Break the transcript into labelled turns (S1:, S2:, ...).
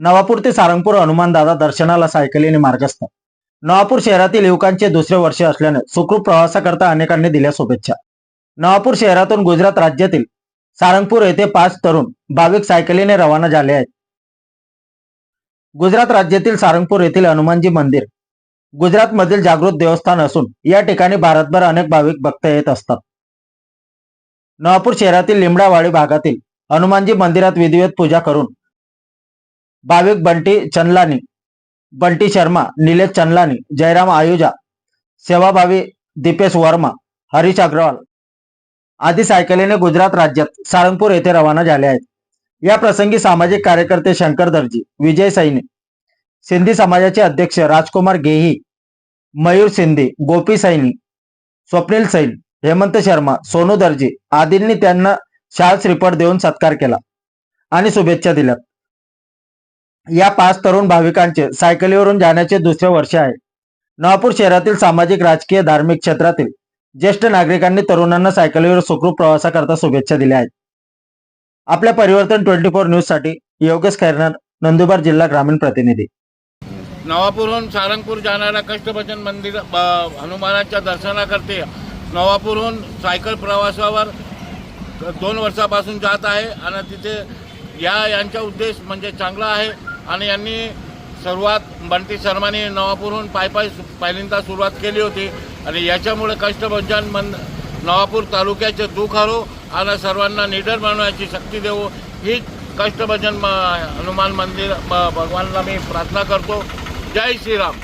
S1: नवापूर ते सारंगपूर हनुमानदादा दर्शनाला सायकलीने मार्गस्थ. नवापूर शहरातील युवकांचे दुसरे वर्ष असल्याने सुखरूप प्रवासाकरता अनेकांनी दिल्या शुभेच्छा. नवापूर शहरातून गुजरात राज्यातील सारंगपूर येथे पाच तरुण भाविक सायकलीने रवाना झाले आहेत. गुजरात राज्यातील सारंगपूर येथील हनुमानजी मंदिर गुजरात मधील जागृत देवस्थान असून या ठिकाणी भारतभर अनेक भाविक भक्त येत असतात. नवापूर शहरातील लिमडावाडी भागातील हनुमानजी मंदिरात विधिवत पूजा करून भाविक बंटी चंदलानी बंटी शर्मा निलेश चंदलानी जयराम आयुजा सेवाभावी दीपेश वर्मा हरीश अग्रवाल आदी सायकलीने गुजरात राज्यात साळंगपूर येथे रवाना झाले आहेत. या प्रसंगी सामाजिक कार्यकर्ते शंकर दर्जी विजय सैनी सिंधी समाजाचे अध्यक्ष राजकुमार गेही मयूर सिंधी गोपी सैनी स्वप्नील सैन हेमंत शर्मा सोनू दर्जी आदींनी त्यांना शाल श्रीफळ देऊन सत्कार केला आणि शुभेच्छा दिल्या. या पाच तरुण भाविकांचे सायकलीवरून जाण्याचे दुसरे वर्ष आहे. नवापूर शहरातील सामाजिक राजकीय धार्मिक क्षेत्रातील ज्येष्ठ नागरिकांनी तरुणांना सायकलीवर सुखरूप प्रवासाकरता शुभेच्छा दिल्या आहेत. आपल्या परिवर्तन ट्वेंटी फोर न्यूजसाठी योगेश खैरनार नंदुरबार जिल्हा ग्रामीण प्रतिनिधी.
S2: नवापूरहून सारंगपूर जाणाऱ्या कष्टभजन मंदिर हनुमानाच्या दर्शनाकरते नवापूरहून सायकल प्रवासावर दोन वर्षापासून जात आहे. आणि तिथे या यांचा उद्देश म्हणजे चांगला आहे. आणि यांनी सुरुवात बंटी शर्माने नवापूरहून पाय पाय पहिल्यांदा सुरुवात केली होती. आणि याच्यामुळे कष्टभंजन मन नवापूर तालुक्याचे दुःख हरो आणि सर्वांना निडर बनवण्याची शक्ती देऊ ही कष्टभजन म- हनुमान मंदिर ब- भगवानला मी प्रार्थना करतो. जय श्रीराम.